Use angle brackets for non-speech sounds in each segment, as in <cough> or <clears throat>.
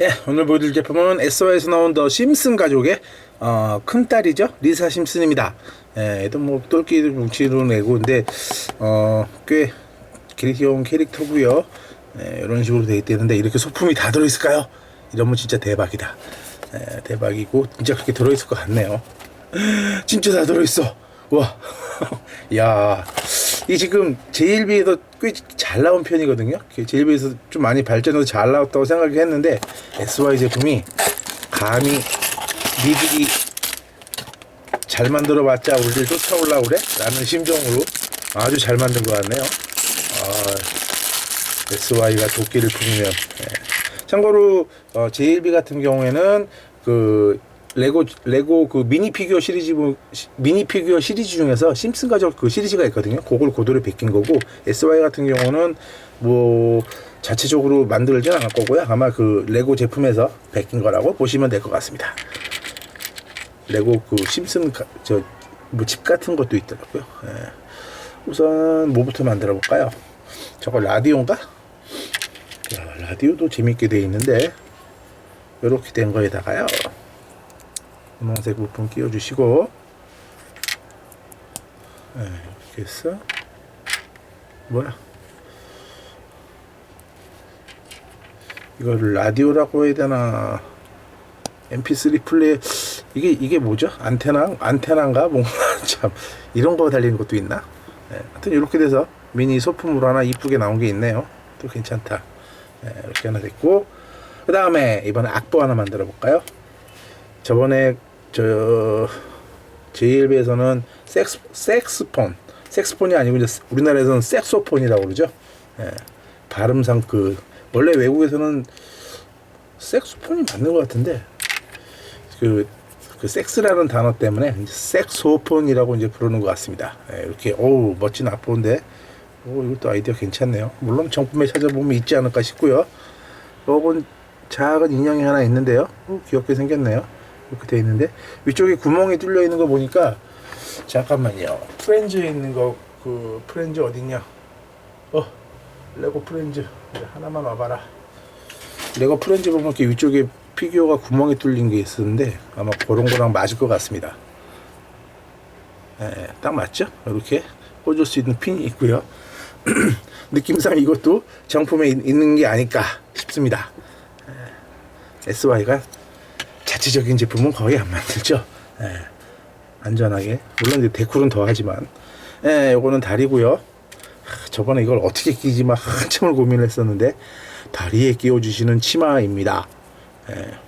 예, 오늘 보여드릴 제품은 SO에서 나온 더 심슨 가족의 어, 큰딸이죠. 리사 심슨입니다. 예, 얘도 뭐 똘끼 뭉치로 내고 근데 어, 꽤 귀여운 캐릭터고요. 예, 이런 식으로 돼 있대는데 이렇게 소품이 다 들어있을까요? 이러면 진짜 대박이다. 예, 대박이고 진짜 그렇게 들어있을 것 같네요. <laughs> 진짜 다 들어있어. 와, <laughs> 야, 이 지금 JLB에서 꽤 잘 나온 편이거든요. JLB에서 좀 많이 발전해서 잘 나왔다고 생각을 했는데 SY 제품이 감히 니들이 잘 만들어봤자 우리를 쫓아올라 그래? 라는 심정으로 아주 잘 만든 것 같네요. 아, SY가 도끼를 품으면. 예. 참고로 어, JLB 같은 경우에는 그 레고 레고 그 미니 피규어 시리즈 미니 피규어 시리즈 중에서 심슨 가족 그 시리즈가 있거든요. 그걸 고도로 베낀 거고 SY 같은 경우는 뭐 자체적으로 만들진 않을 거고요. 아마 그 레고 제품에서 베낀 거라고 보시면 될 것 같습니다. 레고 그 심슨 저 뭐 집 같은 것도 있더라고요. 예. 우선 뭐부터 만들어 볼까요? 저거 라디오인가? 야, 라디오도 재밌게 돼 있는데 이렇게 된 거에다가요. 분홍색 부품 끼워주시고. 네, 이렇게 해서. 뭐야? 이거를 라디오라고 해야 되나? MP3 플레이 이게 이게 뭐죠? 안테나 안테나인가? 뭔가 <laughs> 참 이런 거 달리는 것도 있나? 네, 하여튼 이렇게 돼서 미니 소품으로 하나 이쁘게 나온 게 있네요. 또 괜찮다. 네, 이렇게 하나 됐고. 그 다음에 이번에 악보 하나 만들어 볼까요? 저번에 저 JLB에서는 섹스 섹스폰 섹스폰이 아니고 이제 우리나라에서는 섹소폰이라고 그러죠. 예, 발음상 그 원래 외국에서는 섹소폰이 맞는 것 같은데 그, 그 섹스라는 단어 때문에 섹소폰이라고 이제 부르는 것 같습니다. 예, 이렇게 어우 멋진 악보인데 오 이것도 아이디어 괜찮네요. 물론 정품에 찾아보면 있지 않을까 싶고요. 요건 작은 인형이 하나 있는데요. 오, 귀엽게 생겼네요. 이렇게 돼 있는데 위쪽에 구멍이 뚫려 있는 거 보니까 잠깐만요. 프렌즈에 있는 거 그 프렌즈 어딨냐? 어 레고 프렌즈 하나만 와봐라. 레고 프렌즈 보면 이렇게 위쪽에 피규어가 구멍이 뚫린 게 있었는데 아마 그런 거랑 맞을 것 같습니다. 예, 딱 맞죠? 이렇게 꽂을 수 있는 핀이 있고요. <clears throat> 느낌상 이것도 정품에 있- 있는 게 아닐까 싶습니다. 예, SY가 자체적인 제품은 거의 안 만들죠. 예, 안전하게. 물론 이제 데쿨은 더 하지만. 예, 요거는 다리고요. 하, 저번에 이걸 어떻게 끼지 막 한참을 고민을 했었는데 다리에 끼워주시는 치마입니다. 예,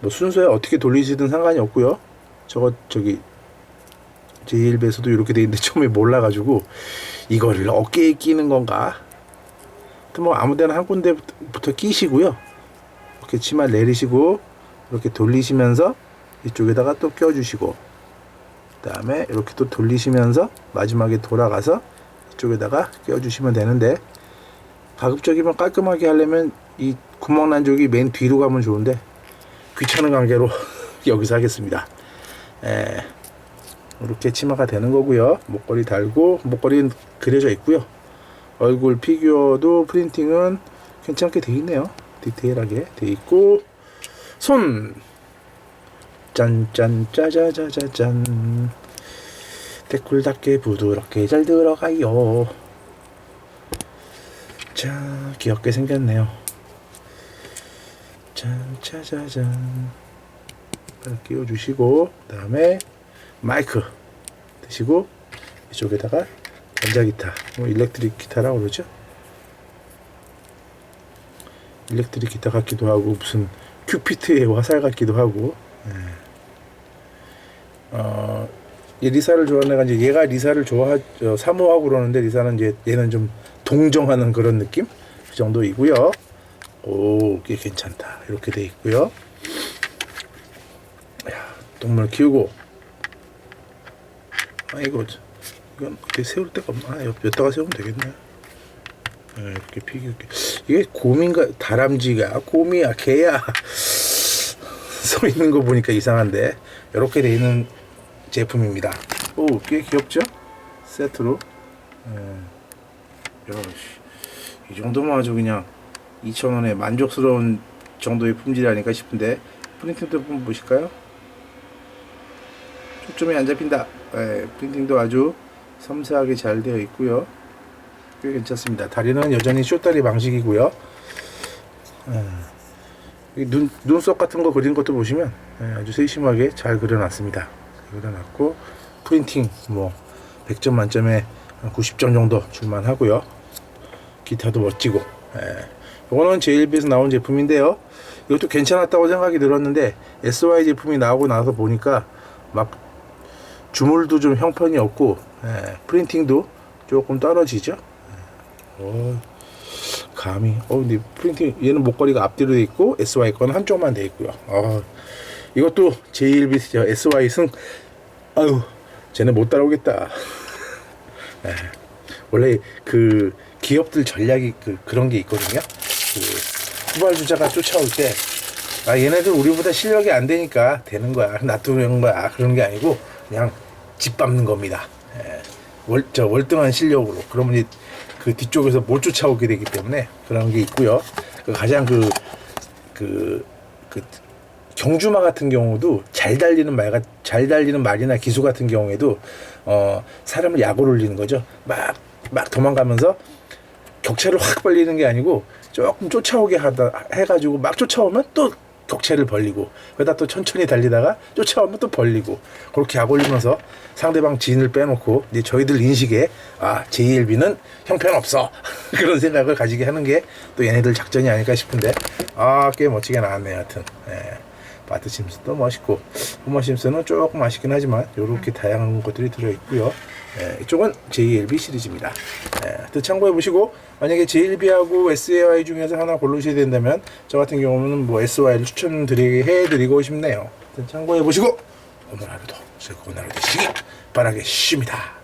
뭐 순서에 어떻게 돌리시든 상관이 없고요. 저거 저기 제1배에서도 이렇게 돼 있는데 <laughs> 처음에 몰라가지고 이거를 어깨에 끼는 건가? 뭐 아무데나 한 군데부터 끼시고요. 이렇게 치마 내리시고 이렇게 돌리시면서 이쪽에다가 또 껴주시고 그 다음에 이렇게 또 돌리시면서 마지막에 돌아가서 이쪽에다가 껴주시면 되는데 가급적이면 깔끔하게 하려면 이 구멍 난 쪽이 맨 뒤로 가면 좋은데 귀찮은 관계로 <laughs> 여기서 하겠습니다. 에, 이렇게 치마가 되는 거고요. 목걸이 달고 목걸이는 그려져 있고요. 얼굴 피규어도 프린팅은 괜찮게 돼 있네요. 디테일하게 돼 있고 손 짠짠 짜자자자잔 데쿨답게 부드럽게 잘 들어가요. 자 귀엽게 생겼네요. 짠 짜자잔 끼워주시고 그 다음에 마이크 드시고 이쪽에다가 전자기타 뭐 일렉트릭 기타라고 그러죠 일렉트릭 기타 같기도 하고 무슨 큐피트의 화살 같기도 하고. 예. 어, 이 리사를 좋아하는 애가 이제 얘가 리사를 좋아 저, 사모하고 그러는데 리사는 이제 얘는 좀 동정하는 그런 느낌? 그 정도이고요. 오 이게 괜찮다. 이렇게 돼 있고요. 야, 동물 키우고. 아 이거 저- 이건 그때 세울 데가 없나? 여기다가 세우면 되겠네 아, 이렇게 피규어 이렇게. 이게 곰인가 다람쥐가 곰이야 개야 <laughs> 서 있는 거 보니까 이상한데 이렇게 돼 있는 제품입니다 오 꽤 귀엽죠 세트로 예. 이 정도면 아주 그냥 2,000원에 만족스러운 정도의 품질이 아닐까 싶은데 프린팅도 한번 보실까요? 초점이 안 잡힌다. 예, 프린팅도 아주 섬세하게 잘 되어 있고요. 꽤 괜찮습니다. 다리는 여전히 쇼다리 방식이고요. 예, 이 눈, 눈썹 같은 거 그리는 것도 보시면 예, 아주 세심하게 잘 그려놨습니다. 그려놨고 프린팅 뭐 100점 만점에 한 90점 정도 줄만 하고요. 기타도 멋지고 예. 이거는 JLB에서 나온 제품인데요. 이것도 괜찮았다고 생각이 들었는데 SY 제품이 나오고 나서 보니까 막 주물도 좀 형편이 없고 예, 프린팅도 조금 떨어지죠. 예. 어, 감이 어 근데 프린팅 얘는 목걸이가 앞뒤로 돼 있고 SY 거는 한쪽만 돼 있고요. 어, 이것도 JLB 저 SY 승 아유 쟤네 못 따라오겠다. 예. <laughs> 원래 그 기업들 전략이 그 그런 게 있거든요. 그 후발주자가 쫓아올 때 아 얘네들 우리보다 실력이 안 되니까 되는 거야 놔두는 거야 그런 게 아니고 그냥 짓밟는 겁니다. 예. 월, 저 월등한 실력으로 그러면 이 그 뒤쪽에서 못 쫓아오게 되기 때문에 그런 게 있고요. 그 가장 그 그, 그 경주마 같은 경우도 잘 달리는 말가 잘 달리는 말이나 기수 같은 경우에도 어 사람을 약을 올리는 거죠. 막 막 도망가면서 격차를 확 벌리는 게 아니고 조금 쫓아오게 하다 해가지고 막 쫓아오면 또 격차를 벌리고 그러다 또 천천히 달리다가 쫓아오면 또 벌리고 그렇게 약 올리면서 상대방 진을 빼놓고 이제 저희들 인식에 아 JLB는 형편없어. <laughs> 그런 생각을 가지게 하는 게 또 얘네들 작전이 아닐까 싶은데 아 꽤 멋지게 나왔네요 하여튼. 예. 바트 심스도 멋있고 호머 심스는 조금 아쉽긴 하지만 이렇게 다양한 것들이 들어있고요 예, 이쪽은 JLB 시리즈입니다. 예, 참고해 보시고 만약에 JLB하고 SAY 중에서 하나 고르셔야 된다면 저 같은 경우는 뭐 SY를 추천드리게 해드리고 싶네요. 참고해 보시고 오늘 하루도 즐거운 하루 되시기 바라겠습니다